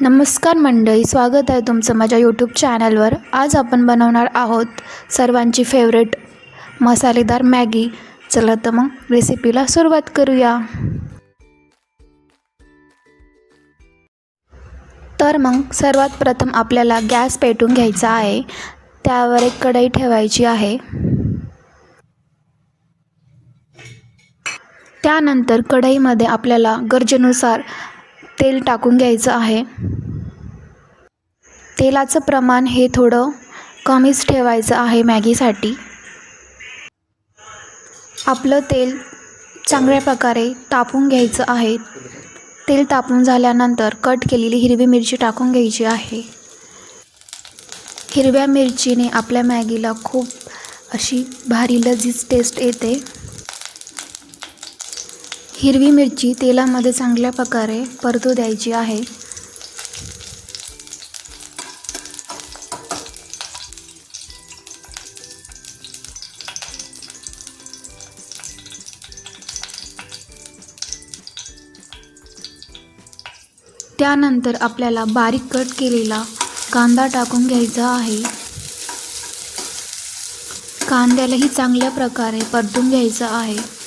नमस्कार मंडळी स्वागत आहे तुमचं माझ्या यूट्यूब चॅनलवर आज आपण बनवणार आहोत सर्वांची फेवरेट मसालेदार मॅगी. चला तर मग रेसिपीला सुरुवात करूया. तर मग सर्वात प्रथम आपल्याला गॅस पेटून घ्यायचा आहे. त्यावर एक कढई ठेवायची आहे. त्यानंतर कढईमध्ये आपल्याला गरजेनुसार तेल टाकून घ्यायचं आहे. तेलाचं प्रमाण हे थोडं कमीच ठेवायचं आहे मॅगीसाठी. आपलं तेल चांगल्या प्रकारे तापून घ्यायचं आहे. तेल तापून झाल्यानंतर कट केलेली हिरवी मिरची टाकून घ्यायची आहे. हिरव्या मिरचीने आपल्या मॅगीला खूप अशी भारी लजीज टेस्ट येते. हिरवी मिरची तेलामध्ये चांगल्या प्रकारे परतू द्यायची आहे. त्यानंतर आपल्याला बारीक कट केलेला कांदा टाकून घ्यायचा आहे. कांद्यालाही चांगल्या प्रकारे परतून घ्यायचं आहे.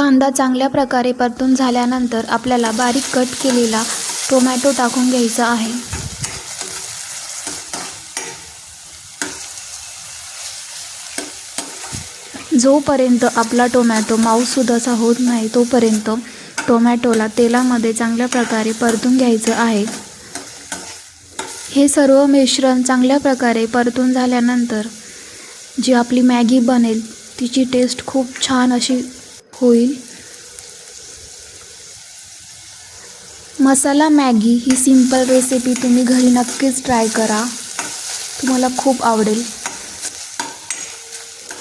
कांदा चांगल्या प्रकारे परतून झाल्यानंतर आपल्याला बारीक कट केलेला टोमॅटो टाकून घ्यायचा आहे. जोपर्यंत आपला टोमॅटो माऊसुद्धाचा होत नाही तोपर्यंत टोमॅटोला तेलामध्ये चांगल्या प्रकारे परतून घ्यायचं आहे. हे सर्व मिश्रण चांगल्या प्रकारे परतून झाल्यानंतर जी आपली मॅगी बनेल तिची टेस्ट खूप छान अशी होईल. मसाला मॅगी ही सिंपल रेसिपी तुम्ही घरी नक्कीच ट्राय करा. तुम्हाला खूप आवडेल.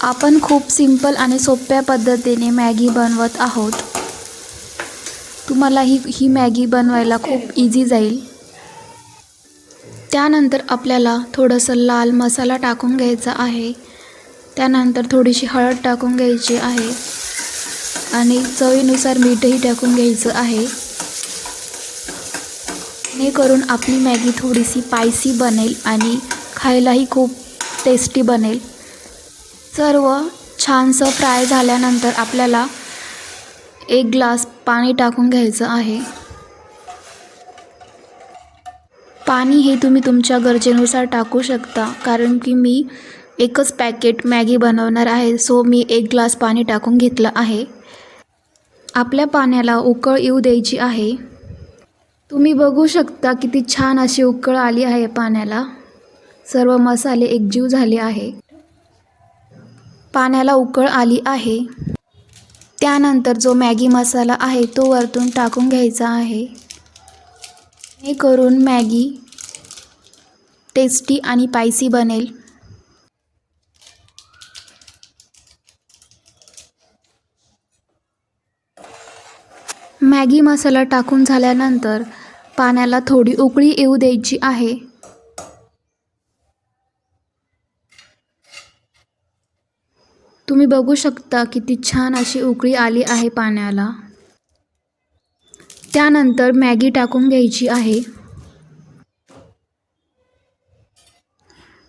आपण खूप सिंपल आणि सोप्या पद्धतीने मॅगी बनवत आहोत. तुम्हाला ही ही मॅगी बनवायला खूप इझी जाईल. त्यानंतर आपल्याला थोडंसं लाल मसाला टाकून घ्यायचा आहे. त्यानंतर थोडीशी हळद टाकून घ्यायची आहे. आणि चवीनुसार मीठही टाकून घ्यायचं आहे. जेणेकरून आपली मॅगी थोडीशी स्पायसी बनेल आणि खायलाही खूप टेस्टी बनेल. सर्व छानसं फ्राय झाल्यानंतर आपल्याला एक ग्लास पाणी टाकून घ्यायचं आहे. पाणी हे तुम्ही तुमच्या गरजेनुसार टाकू शकता कारण की मी एकच पॅकेट मॅगी बनवणार आहे सो मी एक ग्लास पाणी टाकून घेतलं आहे. आपल्या पाण्याला उकळ येऊ द्यायची आहे. तुम्ही बघू शकता किती छान अशी उकळ आली आहे पाण्याला. सर्व मसाले एकजीव झाले आहे. पाण्याला उकळ आली आहे. त्यानंतर जो मॅगी मसाला आहे तो वरतून टाकून घ्यायचा आहे. हे करून मॅगी टेस्टी आणि पायसी बनेल. मॅगी मसाला टाकून झाल्यानंतर पाण्याला थोडी उकळी येऊ द्यायची आहे. तुम्ही बघू शकता किती छान अशी उकळी आली आहे पाण्याला. त्यानंतर मॅगी टाकून घ्यायची आहे.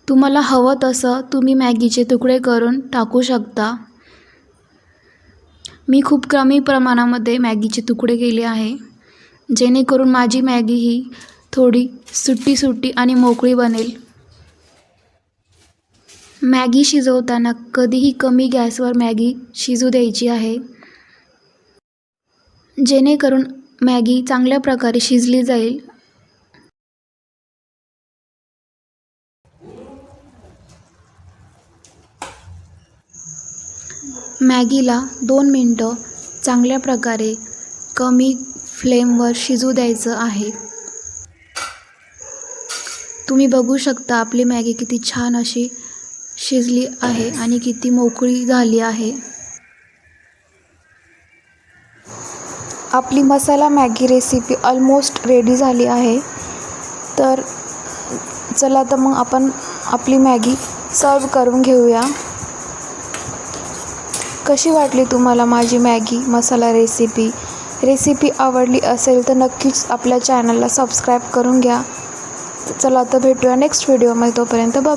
तुम्हाला हवं तसं तुम्ही मॅगीचे तुकडे करून टाकू शकता. मी खूप कमी प्रमाणामध्ये मॅगीचे तुकडे केले आहे. जेणेकरून माझी मॅगी ही थोडी सुट्टी सुट्टी आणि मोकळी बनेल. मॅगी शिजवताना कधीही कमी गॅसवर मॅगी शिजू द्यायची आहे. जेणेकरून मॅगी चांगल्या प्रकारे शिजली जाईल. मॅगीला दोन मिनटं चांगल्या प्रकारे कमी फ्लेमवर शिजू द्यायचं आहे. तुम्ही बघू शकता आपली मॅगी किती छान अशी शिजली आहे आणि किती मोकळी झाली आहे. आपली masala Maggi recipe almost ready झाली आहे. तर चला तर मग आपण आपली मॅगी सर्व करून घेऊया. कशी वाटली तुम्हाला माझी मॅगी मसाला रेसिपी रेसिपी आवडली असेल तर नक्कीच आपल्या चॅनलला सबस्क्राईब करून घ्या. चला तर भेटूया नेक्स्ट व्हिडिओमध्ये तोपर्यंत बाबा